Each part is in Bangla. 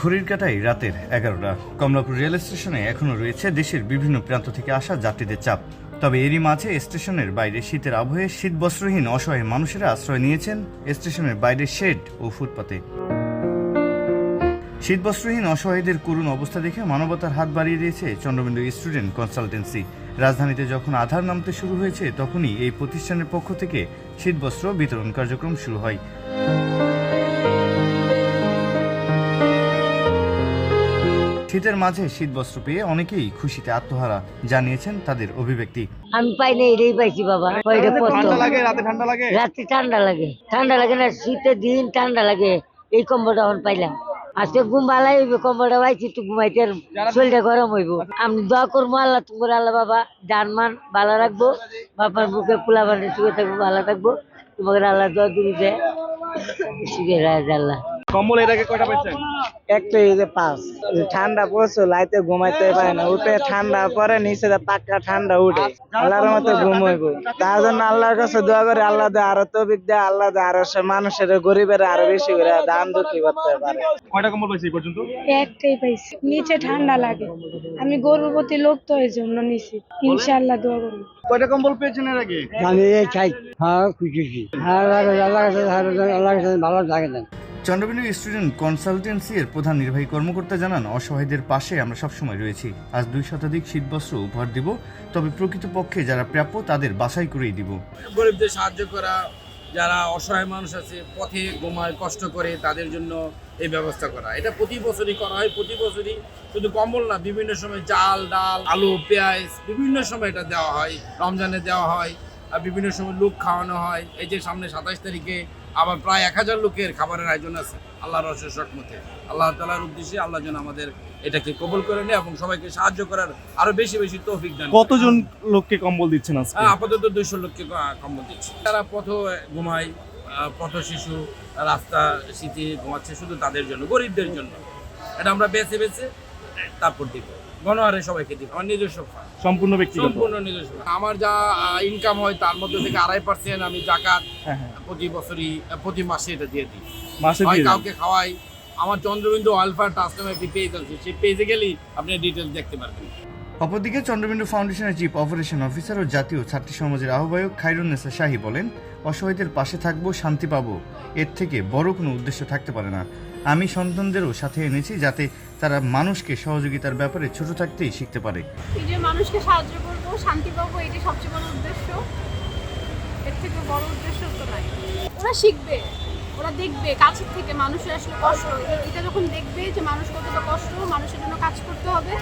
ঘড়ির কাটাই রাতের এগারোটা। কমলাপুর রেল স্টেশনে এখনও রয়েছে দেশের বিভিন্ন প্রান্ত থেকে আসা যাত্রীদের চাপ। তবে এরই মাঝে স্টেশনের বাইরে শীতের আবহে শীত বস্ত্রহীন অসহায় মানুষেরা আশ্রয় নিয়েছেন স্টেশনের বাইরে শেড ও ফুটপাতে। শীতবস্ত্রহীন অসহায়দের করুণ অবস্থা দেখে মানবতার হাত বাড়িয়ে দিয়েছে চন্দ্রবিন্দু স্টুডেন্ট কনসালটেন্সি। রাজধানীতে যখন আধার নামতে শুরু হয়েছে, তখনই এই প্রতিষ্ঠানের পক্ষ থেকে শীতবস্ত্র বিতরণ কার্যক্রম শুরু হয়। শীতের মাঝে শীতবস্ত্র পেয়ে অনেকেই খুশিতে আত্মহারা জানিয়েছেন তাদের অভিব্যক্তি। আমি পাই না এটাই পাইছি বাবা। পত্র? লাগে রাতে ঠান্ডা লাগে? রাত্রে ঠান্ডা লাগে। ঠান্ডা লাগে না শীতের দিন ঠান্ডা লাগে। এই কম্বলটা এখন পাইলাম। আজকে ঘুম ভালাই হইবে কম্বলটা পাইছি একটু ঘুমাইতে শরীরটা গরম হইব। আমি দোয়া করব আল্লাহ তোমার আল্লাহ বাবা জানমান ভালো রাখব। বাবার বুকে পোলা বানে শুয়ে থাকব ভালো থাকব। তোমাকে আল্লাহ দোয়া দিবে শিখে রাজ আল্লাহ। কম্বল এর আগে কয়টা পাইছেন একটা এই যে পাঁচ। ঠান্ডা প্রচুর লাইতে ঘুমাইতে পারে না। উঠে ঠান্ডা পরে নিচে পাক্কা ঠান্ডা উঠে। আল্লাহর মতো ঘুম হইব তার জন্য আল্লাহর কাছে দোয়া করে আল্লাহ দে আরও তবিক দেয় আল্লাহ দে আরও সে মানুষের গরিবের আরও বেশি করে দান দুঃখী করতে পারে। কয়টা কম্বল পাইছি পর্যন্ত? একটাই পাইছি। নিচে ঠান্ডা লাগে। আমি গর্ভবতী লোক তো এই জন্য নিছি। ইনশাল্লাহ দোয়া করব। কয়টা কম্বল পেয়েছেন এর আগে? আমি এই চাই হ্যাঁ খুশি আল্লাহ কাছে আল্লাহ কাছে ভালো থাকে না চন্দ্রবিন্দু স্টুডেন্ট কনসালটেন্সি এর প্রধান নির্বাহী কর্মকর্তা জানান, অসহায়দের পাশে আমরা সবসময় রয়েছি। আজ দুই শতাধিক শীতবস্ত্র উপহার দিব, তবে প্রকৃতপক্ষে যারা প্রাপ্য তাদের বাছাই করেই দিব। গরিবদের সাহায্য করা, যারা অসহায় মানুষ আছে, পথে ঘুমায়, কষ্ট করে, তাদের জন্য এই ব্যবস্থা করা। এটা প্রতি বছরই করা হয়, প্রতি বছরই শুধু কম্বল না, বিভিন্ন সময় চাল ডাল, আলু, পেঁয়াজ, বিভিন্ন সময় এটা দেওয়া হয়, রমজানে দেওয়া হয়, আর বিভিন্ন সময় লোক খাওয়ানো হয়। এই যে সামনে সাতাশ তারিখে আবার প্রায় এক হাজার লোকের খাবারের আয়োজন আছে আল্লাহর রসের মতে আল্লাহ তালার উদ্দেশ্যে আল্লাহ যেন আমাদের এটাকে কবুল করে নেয় এবং সবাইকে সাহায্য করার আরও বেশি বেশি তৌফিক দান কতজন লোককে কম্বল দিচ্ছেন আজকে? হ্যাঁ, আপাতত দুইশো লোককে কম্বল দিচ্ছে। তারা পথ ঘুমায় পথ শিশু রাস্তা শীতে ঘুমাচ্ছে শুধু তাদের জন্য গরিবদের জন্য। এটা আমরা বেছে বেছে তারপর দিব। গণহারে সবাইকে দিব। আমার নিজস্ব সম্পূর্ণ ব্যক্তিগত। সম্পূর্ণ নিজস্ব আমার যা ইনকাম হয় তার মধ্যে থেকে আড়াই পার্সেন্ট আমি জাকাত হ্যাঁ হ্যাঁ। প্রতি বছরই প্রতি মাসে এটা দিয়ে দিই। মাসে দিয়ে কাউকে খাওয়াই। আমার চন্দ্রবিন্দু আলফা ট্রাস্ট নামে একটি পেজ আছে। সেই পেজে গেলেই আপনি ডিটেলস দেখতে পারবেন। অপরদিকে চন্দ্রবিন্দু ফাউন্ডেশনের চিফ অপারেশন অফিসার ও জাতীয় ছাত্রী সমাজের আহ্বায়ক খাইরুন্নেসা শাহী বলেন অসহায়দের পাশে থাকব শান্তি পাবো। এর থেকে বড় কোনো উদ্দেশ্য থাকতে পারে না। আমি সন্তানদেরও সাথে এনেছি যাতে তারা মানুষকে সহযোগিতার ব্যাপারে ছোট থাকতেই শিখতে পারে। এই যে মানুষকে সাহায্য করব, শান্তি পাবো এটি সবচেয়ে বড় উদ্দেশ্য। এর থেকে বড় উদ্দেশ্য তো নাই। ওরা শিখবে, ওরা দেখবে, কাছের থেকে মানুষের আসলে কষ্ট। এটা যখন দেখবে যে মানুষ কতটা কষ্ট, মানুষের জন্য কাজ করতে হবে,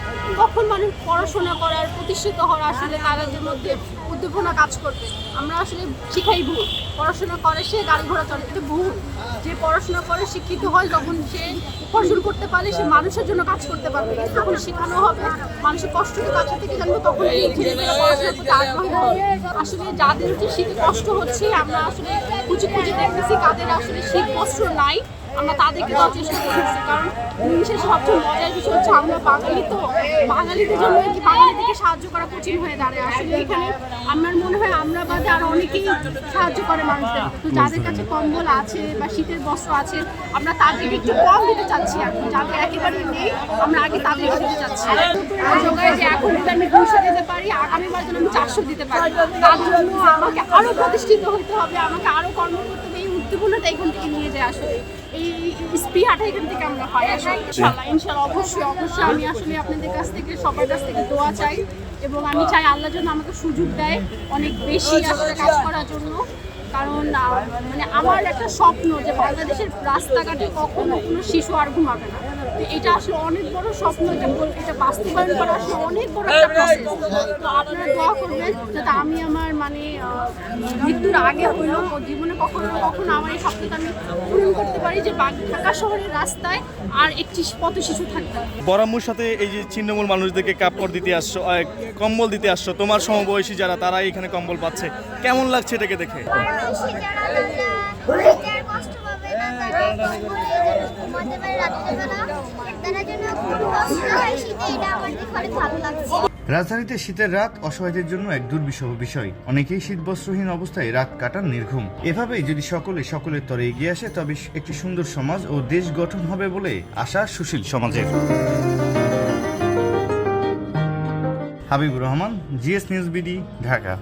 তখন মানুষ পড়াশোনা করার, প্রতিষ্ঠিত হওয়ার আসলে তাদের মধ্যে উদ্দীপনা কাজ করবে। আমরা আসলে শিখাই ভুল। পড়াশোনা করে, সে গাড়ি ঘোড়া চলে। এটা ভুল। যে পড়াশোনা করে, শিক্ষিত হয়, তখন সে উপার্জন করতে পারে সে মানুষের জন্য কাজ করতে পারবে। তখন শেখানো হবে, মানুষের কষ্টকে কাছে থেকে জানবে তখন হবে। আসলে যাদের হচ্ছে শীতে কষ্ট হচ্ছে, আমরা আসলে খুঁজে খুঁজে দেখতেছি কাদের আসলে শীত কষ্ট নাই। আমরা তাদেরকে দেওয়ার চেষ্টা করতেছি কারণ শেষে সবচেয়ে মজার বিষয় হচ্ছে আমরা বাঙালি তো বাঙালিদের জন্য কি বাঙালিদেরকে সাহায্য করা কঠিন হয়ে দাঁড়ায়। আসলে এখানে আমার মনে হয় আমরা বাদে আরও অনেকেই সাহায্য করে মানুষদের। তো যাদের কাছে কম্বল আছে বা শীতের বস্ত্র আছে আমরা তাদেরকে একটু কম দিতে চাচ্ছি এখন। যাদের একেবারেই নেই আমরা আগে তাদেরকে দিতে চাচ্ছি। যোগায় যে এখন যদি আমি দুশো দিতে পারি আগামীবার যেন আমি চারশো দিতে পারি তার জন্য আমাকে আরও প্রতিষ্ঠিত হতে হবে আমাকে আরও কর্ম করতে এই এখান থেকে নিয়ে যায় আসলে। এই স্পৃহাটা এখান থেকে আমরা পাই আসলে। ইনশাল্লাহ ইনশাল্লাহ অবশ্যই অবশ্যই আমি আসলে আপনাদের কাছ থেকে, সবার কাছ থেকে দোয়া চাই এবং আমি চাই আল্লাহ যেন আমাকে সুযোগ দেয় অনেক বেশি আসলে কাজ করার জন্য। কারণ মানে আমার একটা স্বপ্ন যে বাংলাদেশের রাস্তাঘাটে কখনো কোনো শিশু আর ঘুমাবে না। এটা আসলে অনেক বড় স্বপ্ন এটা এটা বাস্তবায়ন করা আসলে অনেক বড় একটা প্রসেস তো আপনারা দোয়া করবেন যাতে আমি আমার মানে মৃত্যুর আগে হইলেও জীবনে কখনো কখনো আমার এই স্বপ্নটা আমি পূরণ করতে পারি যে ঢাকা শহরের রাস্তায় আর একটি পথ শিশু থাকবে। বরাম্মুর সাথে এই যে ছিন্নমূল মানুষদেরকে কাপড় দিতে আসছো কম্বল দিতে আসছো তোমার সমবয়সী যারা তারা এখানে কম্বল পাচ্ছে। কেমন লাগছে এটাকে দেখে? কষ্ট রাজধানীতে শীতের রাত অসহায়দের জন্য এক দুর্বিষহ বিষয়। অনেকেই শীত বস্ত্রহীন অবস্থায় রাত কাটান নির্ঘুম। এভাবেই যদি সকলে সকলের তরে এগিয়ে আসে, তবে একটি সুন্দর সমাজ ও দেশ গঠন হবে বলে আশা সুশীল সমাজের। Habibur Rahman, GS news BD, Dhaka.